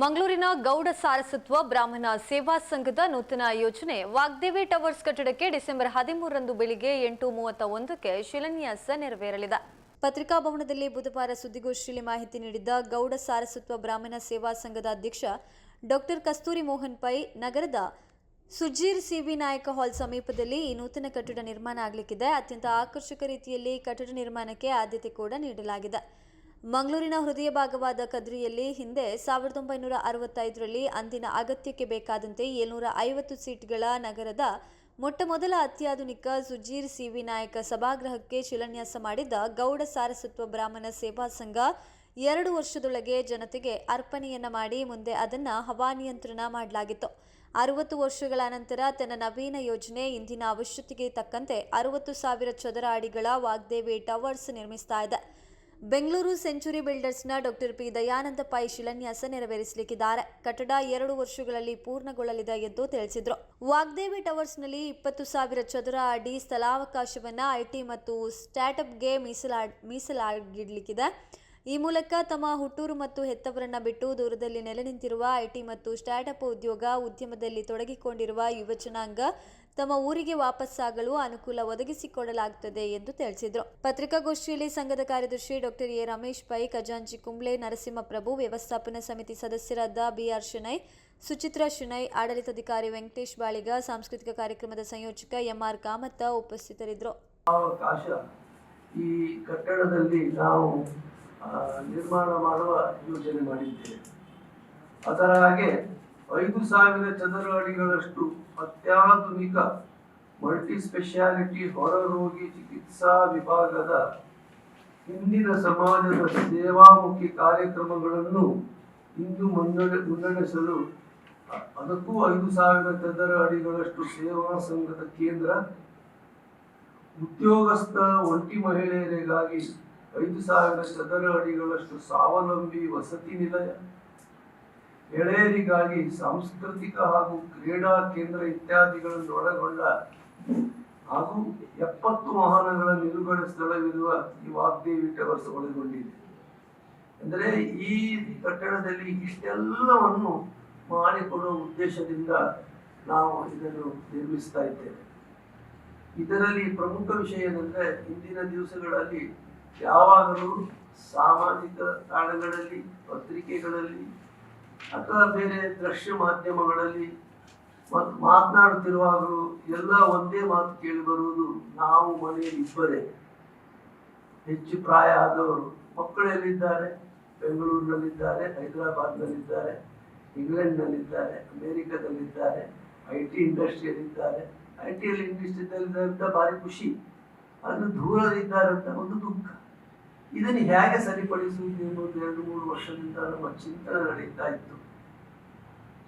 ಮಂಗಳೂರಿನ ಗೌಡ ಸಾರಸತ್ವ ಬ್ರಾಹ್ಮಣ ಸೇವಾ ಸಂಘದ ನೂತನ ಯೋಜನೆ ವಾಗ್ದೇವಿ ಟವರ್ಸ್ ಕಟ್ಟಡಕ್ಕೆ ಡಿಸೆಂಬರ್ ಹದಿಮೂರರಂದು ಬೆಳಿಗ್ಗೆ ಎಂಟು ಮೂವತ್ತ ಒಂದಕ್ಕೆ ಶಿಲಾನ್ಯಾಸ ನೆರವೇರಲಿದೆ. ಪತ್ರಿಕಾಭವನದಲ್ಲಿ ಬುಧವಾರ ಸುದ್ದಿಗೋಷ್ಠಿಯಲ್ಲಿ ಮಾಹಿತಿ ನೀಡಿದ್ದ ಗೌಡ ಸಾರಸತ್ವ ಬ್ರಾಹ್ಮಣ ಸೇವಾ ಸಂಘದ ಅಧ್ಯಕ್ಷ ಡಾಕ್ಟರ್ ಕಸ್ತೂರಿ ಮೋಹನ್ ಪೈ ನಗರದ ಸುಜೀರ್ ಸಿವಿ ನಾಯಕ ಹಾಲ್ ಸಮೀಪದಲ್ಲಿ ಈ ನೂತನ ಕಟ್ಟಡ ನಿರ್ಮಾಣ ಆಗಲಿಕ್ಕಿದೆ. ಅತ್ಯಂತ ಆಕರ್ಷಕ ರೀತಿಯಲ್ಲಿ ಕಟ್ಟಡ ನಿರ್ಮಾಣಕ್ಕೆ ಆದ್ಯತೆ ಕೂಡ ನೀಡಲಾಗಿದೆ. ಮಂಗಳೂರಿನ ಹೃದಯ ಭಾಗವಾದ ಕದ್ರಿಯಲ್ಲಿ ಹಿಂದೆ ಸಾವಿರದ ಒಂಬೈನೂರ ಅರವತ್ತೈದರಲ್ಲಿ ಅಂದಿನ ಅಗತ್ಯಕ್ಕೆ ಬೇಕಾದಂತೆ ಏಳ್ನೂರ ಐವತ್ತು ಸೀಟ್ಗಳ ನಗರದ ಮೊಟ್ಟ ಮೊದಲ ಅತ್ಯಾಧುನಿಕ ಸುಜೀರ್ ಸಿ ನಾಯಕ ಸಭಾಗೃಹಕ್ಕೆ ಶಿಲಾನ್ಯಾಸ ಮಾಡಿದ ಗೌಡ ಸಾರಸತ್ವ ಬ್ರಾಹ್ಮಣ ಸೇವಾ ಸಂಘ ಎರಡು ವರ್ಷದೊಳಗೆ ಜನತೆಗೆ ಅರ್ಪಣೆಯನ್ನ ಮಾಡಿ ಮುಂದೆ ಅದನ್ನ ಹವಾನಿಯಂತ್ರಣ ಮಾಡಲಾಗಿತ್ತು. ಅರವತ್ತು ವರ್ಷಗಳ ನಂತರ ತನ್ನ ನವೀನ ಯೋಜನೆ ಇಂದಿನ ಅವಶ್ಯಕತೆಗೆ ತಕ್ಕಂತೆ ಅರವತ್ತು ಸಾವಿರ ಚದರ ಅಡಿಗಳ ವಾಗ್ದೇವಿ ಟವರ್ಸ್ ನಿರ್ಮಿಸ್ತಾ ಇದೆ. ಬೆಂಗಳೂರು ಸೆಂಚುರಿ ಬಿಲ್ಡರ್ಸ್ನ ಡಾಕ್ಟರ್ ಪಿ ದಯಾನಂದ ಪೈ ಶಿಲಾನ್ಯಾಸ ನೆರವೇರಿಸಲಿಕ್ಕಿದ್ದಾರೆ. ಕಟ್ಟಡ ಎರಡು ವರ್ಷಗಳಲ್ಲಿ ಪೂರ್ಣಗೊಳ್ಳಲಿದೆ ಎಂದು ತಿಳಿಸಿದರು. ವಾಗ್ದೇವಿ ಟವರ್ಸ್ನಲ್ಲಿ ಇಪ್ಪತ್ತು ಸಾವಿರ ಚದರ ಅಡಿ ಸ್ಥಳಾವಕಾಶವನ್ನ ಐಟಿ ಮತ್ತು ಸ್ಟಾರ್ಟ್ಅಪ್ಗೆ ಮೀಸಲಾ, ಮೀಸಲಾಗಿಡ್ಲಿಕ್ಕಿದೆ. ಈ ಮೂಲಕ ತಮ್ಮ ಹುಟ್ಟೂರು ಮತ್ತು ಹೆತ್ತವರನ್ನ ಬಿಟ್ಟು ದೂರದಲ್ಲಿ ನೆಲೆ ನಿಂತಿರುವ ಐಟಿ ಮತ್ತು ಸ್ಟಾರ್ಟ್ಅಪ್ ಉದ್ಯೋಗ ಉದ್ಯಮದಲ್ಲಿ ತೊಡಗಿಕೊಂಡಿರುವ ಯುವ ಜನಾಂಗ ತಮ್ಮ ಊರಿಗೆ ವಾಪಸ್ಸಾಗಲು ಅನುಕೂಲ ಒದಗಿಸಿಕೊಡಲಾಗುತ್ತದೆ ಎಂದು ತಿಳಿಸಿದರು. ಪತ್ರಿಕಾಗೋಷ್ಠಿಯಲ್ಲಿ ಸಂಘದ ಕಾರ್ಯದರ್ಶಿ ಡಾಕ್ಟರ್ ಎ. ರಮೇಶ್ ಪೈ, ಖಜಾಂಚಿ ಕುಂಬ್ಳೆ, ನರಸಿಂಹಪ್ರಭು, ವ್ಯವಸ್ಥಾಪನಾ ಸಮಿತಿ ಸದಸ್ಯರಾದ ಬಿಆರ್ ಶೆಣೈ ಸುಚಿತ್ರಾ ಶೆಣೈ ಆಡಳಿತಾಧಿಕಾರಿ ವೆಂಕಟೇಶ್ ಬಾಳಿಗ, ಸಾಂಸ್ಕೃತಿಕ ಕಾರ್ಯಕ್ರಮದ ಸಂಯೋಜಕ ಎಂಆರ್ ಕಾಮತ್ತ ಉಪಸ್ಥಿತರಿದ್ದರು ಈ ಕಟ್ಟಡದಲ್ಲಿ ನಾವು ನಿರ್ಮಾಣ ಮಾಡುವ ಯೋಜನೆ ಮಾಡಿದ್ದೇವೆ. ಅದರ ಹಾಗೆ ಐದು ಸಾವಿರ ಚದರ ಅಡಿಗಳಷ್ಟು ಅತ್ಯಾಧುನಿಕ ಮಲ್ಟಿ ಸ್ಪೆಷಾಲಿಟಿ ಹೊರರೋಗಿ ಚಿಕಿತ್ಸಾ ವಿಭಾಗದ ಇಂದಿನ ಸಮಾಜದ ಸೇವಾಮುಖಿ ಕಾರ್ಯಕ್ರಮಗಳನ್ನು ಇಂದು ಮುನ್ನಡೆ, ಮುನ್ನಡೆಸಲು ಅದಕ್ಕೂ ಐದು ಸಾವಿರ ಚದರ ಅಡಿಗಳಷ್ಟು ಸೇವಾ ಸಂಘದ ಕೇಂದ್ರ ಉದ್ಯೋಗಸ್ಥ ಒಂಟಿ ಮಹಿಳೆಯರಿಗಾಗಿ ಐದು ಸಾವಿರ ಚದರ ಅಡಿಗಳಷ್ಟು ಸ್ವಾವಲಂಬಿ ವಸತಿ ನಿಲಯ ಎಳೆಯರಿಗಾಗಿ ಸಾಂಸ್ಕೃತಿಕ ಹಾಗೂ ಕ್ರೀಡಾ ಕೇಂದ್ರ ಇತ್ಯಾದಿಗಳನ್ನು ಒಳಗೊಂಡ ಹಾಗೂ ಎಪ್ಪತ್ತು ವಾಹನಗಳ ನಿಲುಗಡೆ ಸ್ಥಳವಿರುವ ಈ ವಾಗ್ದೇವಿ ಟವರ್ಸ್ ಒಳಗೊಂಡಿದೆ ಅಂದರೆ ಈ ಕಟ್ಟಡದಲ್ಲಿ ಇಷ್ಟೆಲ್ಲವನ್ನು ಮಾಡಿಕೊಡುವ ಉದ್ದೇಶದಿಂದ ನಾವು ಇದನ್ನು ನಿರ್ಮಿಸ್ತಾ ಇದ್ದೇವೆ. ಇದರಲ್ಲಿ ಪ್ರಮುಖ ವಿಷಯ ಏನಂದ್ರೆ ಇಂದಿನ ದಿವಸಗಳಲ್ಲಿ ಯಾವಾಗಲೂ ಸಾಮಾಜಿಕ ತಾಣಗಳಲ್ಲಿ, ಪತ್ರಿಕೆಗಳಲ್ಲಿ ಅಥವಾ ಬೇರೆ ದೃಶ್ಯ ಮಾಧ್ಯಮಗಳಲ್ಲಿ ಮತ್- ಮಾತನಾಡುತ್ತಿರುವಾಗಲೂ ಎಲ್ಲ ಒಂದೇ ಮಾತು ಕೇಳಿ ಬರುವುದು ನಾವು ಮನೆಯಲ್ಲಿ ಇಬ್ಬರೇ. ಹೆಚ್ಚು ಪ್ರಾಯ ಆದವರು ಮಕ್ಕಳಲ್ಲಿದ್ದಾರೆ, ಬೆಂಗಳೂರಿನಲ್ಲಿದ್ದಾರೆ, ಹೈದರಾಬಾದ್ನಲ್ಲಿದ್ದಾರೆ, ಇಂಗ್ಲೆಂಡ್ನಲ್ಲಿದ್ದಾರೆ, ಅಮೇರಿಕಾದಲ್ಲಿದ್ದಾರೆ, ಐ ಟಿ ಇಂಡಸ್ಟ್ರಿಯಲ್ಲಿದ್ದಾರೆ. ಐ ಟಿಯಲ್ಲಿ ಇಂಡಸ್ಟ್ರಿಯಲ್ಲಿದ್ದಾರೆ ಅಂತ ಭಾರಿ ಖುಷಿ. ಅದು ದೂರದಿದ್ದಾರೆ ಅಂತ ಒಂದು ದುಃಖ. ಇದನ್ನು ಹೇಗೆ ಸರಿಪಡಿಸುವುದು ಎನ್ನುವುದು ಎರಡು ಮೂರು ವರ್ಷದಿಂದ ನಮ್ಮ ಚಿಂತನೆ ನಡೀತಾ ಇತ್ತು.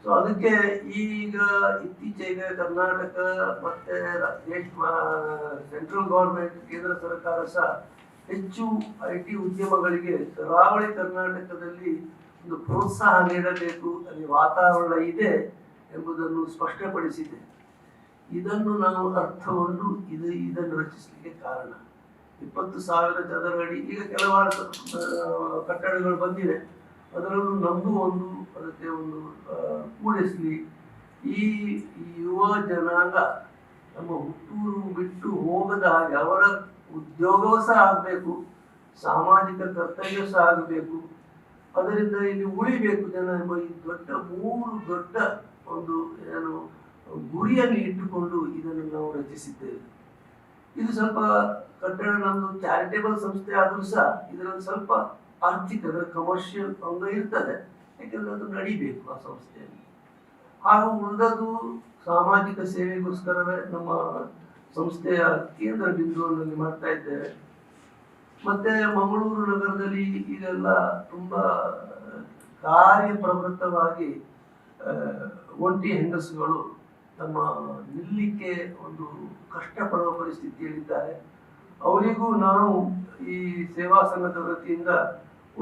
ಸೊ ಅದಕ್ಕೆ ಈಗ ಇತ್ತೀಚೆಗೆ ಕರ್ನಾಟಕ ಮತ್ತೆ ಸೆಂಟ್ರಲ್ ಗೌರ್ಮೆಂಟ್ ಕೇಂದ್ರ ಸರ್ಕಾರ ಸಹ ಹೆಚ್ಚು ಐ ಟಿ ಉದ್ಯಮಗಳಿಗೆ ಕರಾವಳಿ ಕರ್ನಾಟಕದಲ್ಲಿ ಒಂದು ಪ್ರೋತ್ಸಾಹ ನೀಡಬೇಕು. ಅಲ್ಲಿ ವಾತಾವರಣ ಇದೆ ಎಂಬುದನ್ನು ಸ್ಪಷ್ಟಪಡಿಸಿದೆ. ಇದನ್ನು ನಾವು ಅರ್ಥವನ್ನು ಇದು, ಇದನ್ನು ರಚಿಸಲಿಕ್ಕೆ ಕಾರಣ. ಇಪ್ಪತ್ತು ಸಾವಿರ ಚದರ ಅಡಿ ಈಗ ಕೆಲವಾರು ಕಟ್ಟಡಗಳು ಬಂದಿವೆ ಅದರಲ್ಲೂ ನಮ್ಮದು ಒಂದು, ಅದಕ್ಕೆ ಒಂದು ಕೂಡಿಸಲಿ ಕೂಡಿಸ್ಲಿ ಈ ಯುವ ಜನಾಂಗ ನಮ್ಮ ಹುಟ್ಟೂರು ಬಿಟ್ಟು ಹೋಗದ ಹಾಗೆ ಅವರ ಉದ್ಯೋಗವೂ ಸಹ ಆಗಬೇಕು, ಸಾಮಾಜಿಕ ಕರ್ತವ್ಯ ಸಹ ಆಗಬೇಕು. ಅದರಿಂದ ಇಲ್ಲಿ ಉಳಿಬೇಕು ಜನ ಎಂಬ ಈ ದೊಡ್ಡ, ಮೂರು ದೊಡ್ಡ ಒಂದು ಏನು ಗುರಿಯನ್ನು ಇಟ್ಟುಕೊಂಡು ಇದನ್ನು ನಾವು ರಚಿಸಿದ್ದೇವೆ. ಇದು ಸ್ವಲ್ಪ ಕಟ್ಟಡ ನಮ್ದು ಚಾರಿಟೇಬಲ್ ಸಂಸ್ಥೆ ಆದ್ರೂ ಸಹ ಇದರಲ್ಲಿ ಸ್ವಲ್ಪ ಆರ್ಥಿಕ ಕಮರ್ಷಿಯಲ್ ಅಂಗ ಇರ್ತದೆ. ಯಾಕಂದ್ರೆ ಅದು ನಡಿಬೇಕು ಆ ಸಂಸ್ಥೆಯಲ್ಲಿ. ಹಾಗೂ ಉಳಿದದು ಸಾಮಾಜಿಕ ಸೇವೆಗೋಸ್ಕರವೇ ನಮ್ಮ ಸಂಸ್ಥೆಯ ಕೇಂದ್ರ ಬಿಂದುವಿನಲ್ಲಿ ಮಾಡ್ತಾ ಇದ್ದೇವೆ. ಮತ್ತೆ ಮಂಗಳೂರು ನಗರದಲ್ಲಿ ಈಗೆಲ್ಲ ತುಂಬಾ ಕಾರ್ಯಪ್ರವೃತ್ತವಾಗಿ ಒಂಟಿ ಹೆಂಗಸುಗಳು ತಮ್ಮ ನಿಲ್ಲಿಕ್ಕೆ ಒಂದು ಕಷ್ಟಪಡುವ ಪರಿಸ್ಥಿತಿಯಲ್ಲಿದ್ದಾರೆ ಅವರಿಗೂ ನಾವು ಈ ಸೇವಾ ಸಂಘದ ವತಿಯಿಂದ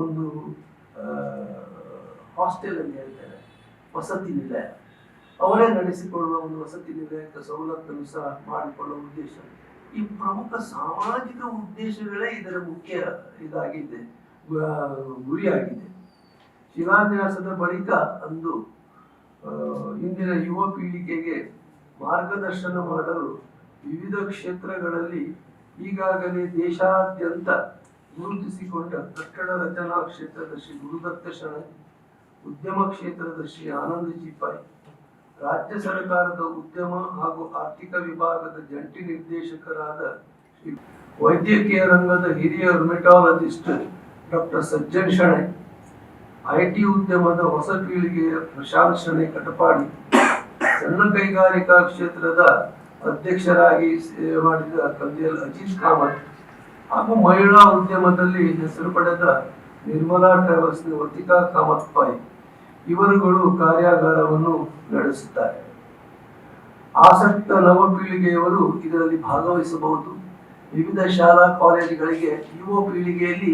ಒಂದು ಹಾಸ್ಟೆಲ್ ಅಂತ ಹೇಳ್ತೇವೆ ವಸತಿ ನಿಲಯ. ಅವರೇ ನಡೆಸಿಕೊಳ್ಳುವ ಒಂದು ವಸತಿ ನಿಲಯಕ್ಕೆ ಸವಲತ್ತನ್ನು ಸಹ ಮಾಡಿಕೊಳ್ಳುವ ಉದ್ದೇಶ. ಈ ಪ್ರಮುಖ ಸಾಮಾಜಿಕ ಉದ್ದೇಶಗಳೇ ಇದರ ಮುಖ್ಯ ಇದಾಗಿದೆ ಗುರಿಯಾಗಿದೆ. ಶಿಲಾನ್ಯಾಸದ ಬಳಿಕ ಅಂದು ಇಂದಿನ ಯುವ ಪೀಳಿಗೆಗೆ ಮಾರ್ಗದರ್ಶನ ಮಾಡಲು ವಿವಿಧ ಕ್ಷೇತ್ರಗಳಲ್ಲಿ ಈಗಾಗಲೇ ದೇಶಾದ್ಯಂತ ಗುರುತಿಸಿಕೊಂಡ ಕಟ್ಟಡ ರಚನಾ ಕ್ಷೇತ್ರದರ್ಶಿ ಗುರುದತ್ತ ಶರಣ, ಉದ್ಯಮ ಕ್ಷೇತ್ರದರ್ಶಿ ಆನಂದ ಚಿಪಾಯಿ ರಾಜ್ಯ ಸರ್ಕಾರದ ಉದ್ಯಮ ಹಾಗೂ ಆರ್ಥಿಕ ವಿಭಾಗದ ಜಂಟಿ ನಿರ್ದೇಶಕರಾದ ವೈದ್ಯಕೀಯ ರಂಗದ ಹಿರಿಯ rheumatologist doctor Sajjan Shenoy IT ಉದ್ಯಮದ ಹೊಸ ಪೀಳಿಗೆಯ ಪ್ರಶಾಂತ್ ಕಟಪಾಡಿ ಸಣ್ಣ ಕೈಗಾರಿಕಾ ಕ್ಷೇತ್ರದ ಅಧ್ಯಕ್ಷರಾಗಿ ಸೇವೆ ಮಾಡಿದ ಕಲ್ಯಾಲ್ ಅಜಿತ್ ಕಾಮತ್ ಹಾಗೂ ಮಹಿಳಾ ಉದ್ಯಮದಲ್ಲಿ ಹೆಸರು ಪಡೆದ ನಿರ್ಮಲಾ ಟ್ರಾವೆಲ್ಸ್ನ ವರ್ತಿಕಾ ಕಾಮತ್ ಪಾಯಿ ಇವರುಗಳು ಕಾರ್ಯಾಗಾರವನ್ನು ನಡೆಸುತ್ತಾರೆ. ಆಸಕ್ತ ನವ ಪೀಳಿಗೆಯವರು ಇದರಲ್ಲಿ ಭಾಗವಹಿಸಬಹುದು. ವಿವಿಧ ಶಾಲಾ ಕಾಲೇಜುಗಳಿಗೆ ಯುವ ಪೀಳಿಗೆಯಲ್ಲಿ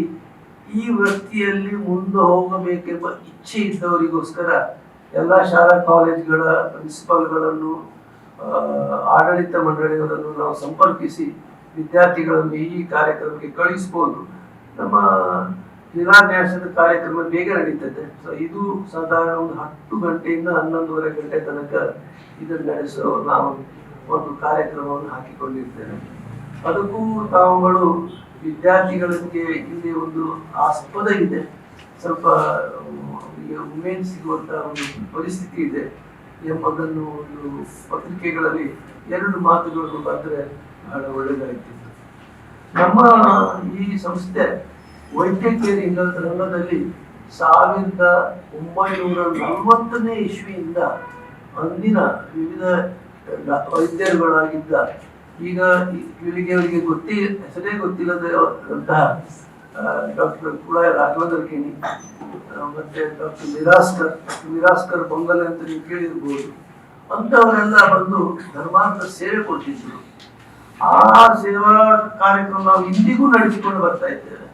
ಈ ವೃತ್ತಿಯಲ್ಲಿ ಮುಂದೆ ಹೋಗಬೇಕೆಂಬ ಇಚ್ಛೆ ಇದ್ದವರಿಗೋಸ್ಕರ ಎಲ್ಲ ಶಾಲಾ ಕಾಲೇಜುಗಳ ಪ್ರಿನ್ಸಿಪಾಲ್ಗಳನ್ನು ಆಡಳಿತ ಮಂಡಳಿಗಳನ್ನು ನಾವು ಸಂಪರ್ಕಿಸಿ ವಿದ್ಯಾರ್ಥಿಗಳನ್ನು ಈ ಕಾರ್ಯಕ್ರಮಕ್ಕೆ ಕಳಿಸ್ಬೋದು. ನಮ್ಮ ಶಿಲಾನ್ಯಾಸದ ಕಾರ್ಯಕ್ರಮ ಬೇಗ ನಡೀತದೆ. ಸೊ ಇದು ಸಾಧಾರಣ ಒಂದು ಹತ್ತು ಗಂಟೆಯಿಂದ ಹನ್ನೊಂದುವರೆ ಗಂಟೆ ತನಕ ಇದನ್ನು ನಡೆಸೋ ನಾವು ಒಂದು ಕಾರ್ಯಕ್ರಮವನ್ನು ಹಾಕಿಕೊಂಡಿರ್ತೇವೆ. ಅದಕ್ಕೂ ತಾವುಗಳು ವಿದ್ಯಾರ್ಥಿಗಳಿಗೆ ಇಲ್ಲಿ ಒಂದು ಆಸ್ಪದ ಇದೆ. ಸ್ವಲ್ಪ ಉಮೇನ್ ಸಿಗುವಂತಹ ಒಂದು ಪರಿಸ್ಥಿತಿ ಇದೆ ಎಂಬುದನ್ನು ಒಂದು ಪತ್ರಿಕೆಗಳಲ್ಲಿ ಎರಡು ಮಾತುಗಳನ್ನು ಬಂದರೆ ಬಹಳ ಒಳ್ಳೆಯದಾಗ್ತಿತ್ತು ನಮ್ಮ ಈ ಸಂಸ್ಥೆ ವೈದ್ಯಕೀಯ ರಂಗ- ರಂಗದಲ್ಲಿ ಸಾವಿರದ ಒಂಬೈನೂರ ನಲವತ್ತನೇ ಇಸ್ವಿಯಿಂದ ಅಂದಿನ ವಿವಿಧ ವೈದ್ಯರುಗಳಾಗಿದ್ದ ಈಗ ಈ ಪೀಳಿಗೆಯವರಿಗೆ ಗೊತ್ತಿ, ಹೆಸರೇ ಗೊತ್ತಿಲ್ಲದಂತಹ ಡಾಕ್ಟರ್ ಕುಳಾಯ ರಾಘವೇಂದ್ರ ಕೇಣಿ ಮತ್ತೆ ಡಾಕ್ಟರ್ ಮಿರಾಸ್ಕರ್ ಮಿರಾಸ್ಕರ್ ಬಂಗಲ್ ಅಂತ ನೀವು ಕೇಳಿರ್ಬೋದು. ಅಂಥವರೆಲ್ಲ ಬಂದು ಧರ್ಮಾರ್ಥ ಸೇವೆ ಕೊಟ್ಟಿದ್ರು ಆ ಸೇವಾ ಕಾರ್ಯಕ್ರಮ ನಾವು ಇಂದಿಗೂ ನಡೆಸಿಕೊಂಡು ಬರ್ತಾ ಇದ್ದೇವೆ.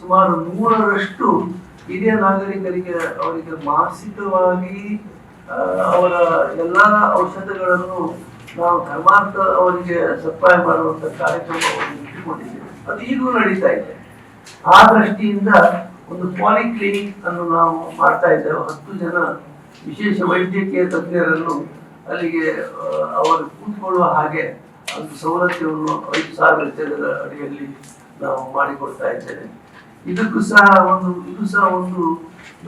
ಸುಮಾರು ನೂರರಷ್ಟು ಹಿರಿಯ ನಾಗರಿಕರಿಗೆ ಅವರಿಗೆ ಮಾನಸಿಕವಾಗಿ ಅವರ ಎಲ್ಲ ಔಷಧಗಳನ್ನು ನಾವು ಧರ್ಮಾರ್ಥ ಅವರಿಗೆ ಸಪ್ಲೈ ಮಾಡುವಂತ ಕಾರ್ಯಕ್ರಮವನ್ನು ಇಟ್ಟುಕೊಂಡಿದ್ದೇವೆ ಅದು ಈಗಲೂ ನಡೀತಾ ಇದೆ. ಆ ದೃಷ್ಟಿಯಿಂದ ಒಂದು ಪಾಲಿಕ್ಲಿನಿಕ್ ಅನ್ನು ನಾವು ಮಾಡ್ತಾ ಇದ್ದೇವೆ. ಹತ್ತು ಜನ ವಿಶೇಷ ವೈದ್ಯಕೀಯ ತಜ್ಞರನ್ನು ಅಲ್ಲಿಗೆ ಅವರು ಕೂತ್ಕೊಳ್ಳುವ ಹಾಗೆ ಒಂದು ಸೌಲಭ್ಯವನ್ನು ಐದು ಸಾವಿರ ಜನರ ಅಡಿಯಲ್ಲಿ ನಾವು ಮಾಡಿಕೊಡ್ತಾ ಇದ್ದೇವೆ. ಇದಕ್ಕೂ ಸಹ ಒಂದು, ಇದು ಸಹ ಒಂದು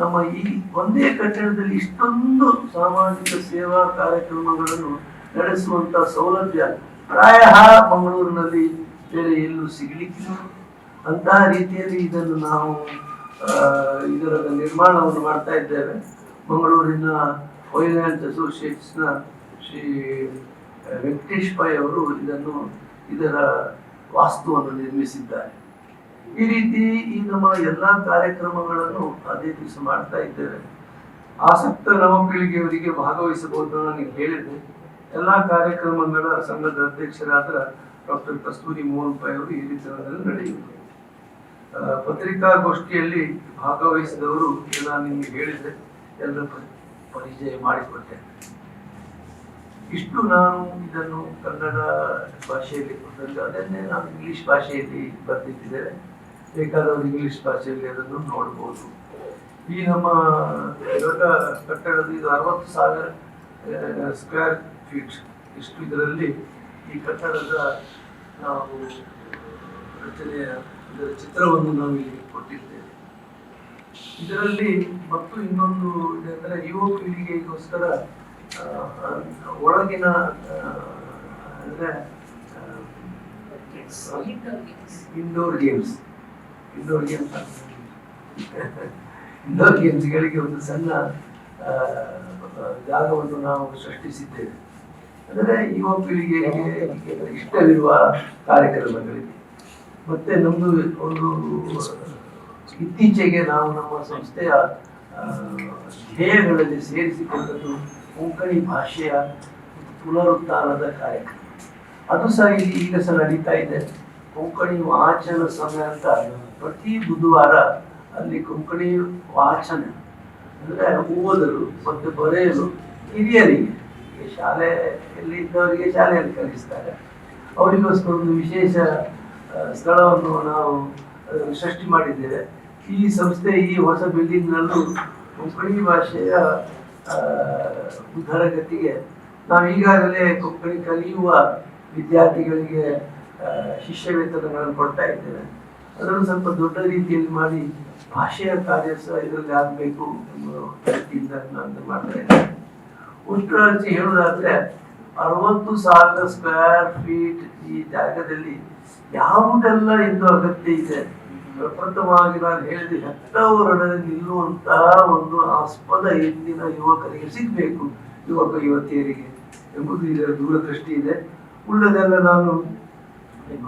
ನಮ್ಮ ಈ ಒಂದೇ ಕಟ್ಟಡದಲ್ಲಿ ಇಷ್ಟೊಂದು ಸಾಮಾಜಿಕ ಸೇವಾ ಕಾರ್ಯಕ್ರಮಗಳನ್ನು ನಡೆಸುವಂತ ಸೌಲಭ್ಯ ಪ್ರಾಯ ಮಂಗಳೂರಿನಲ್ಲಿ ಬೇರೆ ಎಲ್ಲೂ ಸಿಗಲಿಕ್ಕಿಲ್ಲ. ಅಂತಹ ರೀತಿಯಲ್ಲಿ ಇದನ್ನು ನಾವು ಇದರ ನಿರ್ಮಾಣವನ್ನು ಮಾಡ್ತಾ ಇದ್ದೇವೆ. ಮಂಗಳೂರಿನ ಫೈನಾನ್ಸ್ ಅಸೋಸಿಯೇಟ್ಸ್ನ ಶ್ರೀ ವೆಂಕಟೇಶ್ ಪೈ ಅವರು ಇದನ್ನು, ಇದರ ವಾಸ್ತುವನ್ನು ನಿರ್ಮಿಸಿದ್ದಾರೆ. ಈ ರೀತಿ ಈ ನಮ್ಮ ಎಲ್ಲ ಕಾರ್ಯಕ್ರಮಗಳನ್ನು ಅದೇ ದಿವಸ ಮಾಡ್ತಾ ಇದ್ದೇವೆ. ಆಸಕ್ತ ನಮ್ಮ ಪೀಳಿಗೆಯವರಿಗೆ ಭಾಗವಹಿಸಬಹುದು ನನಗೆ ಹೇಳಿದೆ. ಎಲ್ಲ ಕಾರ್ಯಕ್ರಮಗಳ ಸಂಘದ ಅಧ್ಯಕ್ಷರಾದ ಡಾಕ್ಟರ್ ಕಸ್ತೂರಿ ಮೋಹನ್ ಪೈ ಅವರು ಈ ರೀತಿಯಲ್ಲಿ ನಡೆಯುತ್ತೆ ಪತ್ರಿಕಾಗೋಷ್ಠಿಯಲ್ಲಿ ಭಾಗವಹಿಸಿದವರು ನಾನು ನಿಮಗೆ ಹೇಳಿದೆ ಎಲ್ಲ ಪರಿಚಯ ಮಾಡಿಕೊಟ್ಟೆ. ಇಷ್ಟು ನಾನು ಇದನ್ನು ಕನ್ನಡ ಭಾಷೆಯಲ್ಲಿ ಕೊಟ್ಟಂತೆ ಅದನ್ನೇ ನಾನು ಇಂಗ್ಲಿಷ್ ಭಾಷೆಯಲ್ಲಿ ಬರೆದಿಟ್ಟಿದ್ದೇವೆ ಬೇಕಾದವರು ಇಂಗ್ಲಿಷ್ ಭಾಷೆಯಲ್ಲಿ ಅದನ್ನು ನೋಡ್ಬೋದು. ಈ ನಮ್ಮ ದೊಡ್ಡ ಕಟ್ಟಡದ ಇದು ಅರವತ್ತು ಸಾವಿರ ಸ್ಕ್ವೇರ್ ಇಷ್ಟು ಇದರಲ್ಲಿ ಈ ಕಟ್ಟಡದ ನಾವು ರಚನೆಯ ಇದರ ಚಿತ್ರವನ್ನು ನಾವು ಇಲ್ಲಿ ಕೊಟ್ಟಿದ್ದೇವೆ. ಇದರಲ್ಲಿ ಮತ್ತು ಇನ್ನೊಂದು ಇದೆಂದರೆ ಯುವ ಪೀಳಿಗೆಗೋಸ್ಕರ ಒಳಗಿನ ಅಂದ್ರೆ indoor games indoor games indoor ಗೇಮ್ಸ್ಗಳಿಗೆ ಒಂದು ಸಣ್ಣ ಜಾಗವನ್ನು ನಾವು ಸೃಷ್ಟಿಸಿದ್ದೇವೆ. ಅಂದರೆ ಯುವ ಪೀಳಿಗೆಗೆ ಇಷ್ಟವಿರುವ ಕಾರ್ಯಕ್ರಮಗಳಿಗೆ ಮತ್ತೆ ನಮ್ಮದು ಒಂದು ಇತ್ತೀಚೆಗೆ ನಾವು ನಮ್ಮ ಸಂಸ್ಥೆಯ ಧ್ಯೇಯಗಳಲ್ಲಿ ಸೇರಿಸಿಕೊಂಡದ್ದು ಕೊಂಕಣಿ ಭಾಷೆಯ ಪುನರುತ್ಥಾನದ ಕಾರ್ಯಕ್ರಮ. ಅದು ಸಹ ಇಲ್ಲಿ ಈಗ ಸಹ ನಡೀತಾ ಇದೆ. ಕೊಂಕಣಿ ವಾಚನ ಸಮಯ ಅಂತ ಪ್ರತಿ ಬುಧವಾರ ಅಲ್ಲಿ ಕೊಂಕಣಿ ವಾಚನ, ಅಂದರೆ ಓದಲು ಮತ್ತು ಬರೆಯಲು ಹಿರಿಯರಿಗೆ ಶಾಲೆಯಲ್ಲಿ ಇದ್ದವರಿಗೆ ಶಾಲೆಯಲ್ಲಿ ಕಲಿಸ್ತಾರೆ. ಅವರಿಗೋಸ್ಕರ ಒಂದು ವಿಶೇಷ ಸ್ಥಳವನ್ನು ನಾವು ಸೃಷ್ಟಿ ಮಾಡಿದ್ದೇವೆ. ಈ ಸಂಸ್ಥೆ ಈ ಹೊಸ ಬಿಲ್ಡಿಂಗ್ನಲ್ಲೂ ಕೊಂಕಣಿ ಭಾಷೆಯ ಉದ್ಧಾರಗತಿಗೆ ನಾವು ಈಗಾಗಲೇ ಕೊಂಕಣಿ ಕಲಿಯುವ ವಿದ್ಯಾರ್ಥಿಗಳಿಗೆ ಶಿಷ್ಯವೇತನಗಳನ್ನು ಶಿಷ್ಯ ವೇತನಗಳನ್ನು ಕೊಡ್ತಾ ಇದ್ದೇವೆ. ಅದನ್ನು ಸ್ವಲ್ಪ ದೊಡ್ಡ ರೀತಿಯಲ್ಲಿ ಮಾಡಿ ಭಾಷೆಯ ಕಾರ್ಯ ಸಹ ಇದರಲ್ಲಿ ಆಗಬೇಕು ಎಂಬ ನಾನು ಮಾಡ್ತಾ ಇದ್ದೇನೆ ಉಷ್ಟ್ರಾರ್ಜಿ ಹೇಳುವುದಾದ್ರೆ ಅರವತ್ತು ಸಾವಿರ ಸ್ಕ್ವೇರ್ ಫೀಟ್ ಈ ಜಾಗದಲ್ಲಿ ಯಾವುದೆಲ್ಲ ಇಂದು ಅಗತ್ಯ ಇದೆ? ಪ್ರಪ್ರಥಮವಾಗಿ ನಾನು ಹೇಳಿದೆ, ಹೆತ್ತವರೊಡನೆ ನಿಲ್ಲುವಂತಹ ಒಂದು ಆಸ್ಪದ ಇಂದಿನ ಯುವಕರಿಗೆ ಸಿಗಬೇಕು ಯುವಕ ಯುವತಿಯರಿಗೆ ಎಂಬುದು ಇದರ ದೂರದೃಷ್ಟಿ ಇದೆ. ಉಳ್ಳದೆಲ್ಲ ನಾನು ನಿಮ್ಮ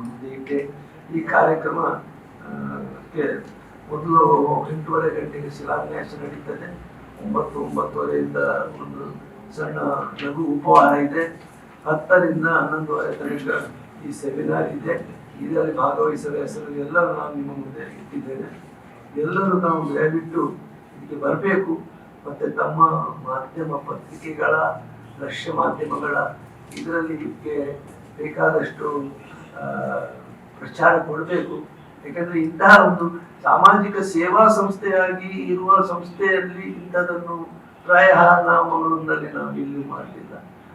ಈ ಕಾರ್ಯಕ್ರಮ ಮೊದಲು ಎಂಟೂವರೆ ಗಂಟೆಗೆ ಶಿಲಾನ್ಯಾಸ ನಡೀತದೆ. ಒಂಬತ್ತು, ಒಂಬತ್ತುವರೆಯಿಂದ ಒಂದು ಸಣ್ಣ ಲಘು ಉಪಹಾರ ಇದೆ. ಹತ್ತರಿಂದ ಹನ್ನೊಂದುವರೆ ತನಕ ಈ ಸೆಮಿನಾರ್ ಇದೆ. ಇದರಲ್ಲಿ ಭಾಗವಹಿಸುವ ಹೆಸರು ಎಲ್ಲರೂ ನಾನು ನಿಮ್ಮ ಮುಂದೆ ಇಟ್ಟಿದ್ದೇನೆ. ಎಲ್ಲರೂ ನಾವು ದಯವಿಟ್ಟು ಇದಕ್ಕೆ ಬರಬೇಕು. ಮತ್ತೆ ತಮ್ಮ ಮಾಧ್ಯಮ ಪತ್ರಿಕೆಗಳ ದೃಶ್ಯ ಮಾಧ್ಯಮಗಳ ಇದರಲ್ಲಿ ಇದಕ್ಕೆ ಬೇಕಾದಷ್ಟು ಪ್ರಚಾರ ಕೊಡಬೇಕು. ಯಾಕಂದ್ರೆ ಇಂತಹ ಒಂದು ಸಾಮಾಜಿಕ ಸೇವಾ ಸಂಸ್ಥೆಯಾಗಿ ಇರುವ ಸಂಸ್ಥೆಯಲ್ಲಿ ಇಂಥದನ್ನು ಪ್ರಾಯ ನಾವು ಮಂಗಳೂರಿನಲ್ಲಿ ನಾವು ಇಲ್ಲಿ ಮಾಡಲಿಲ್ಲ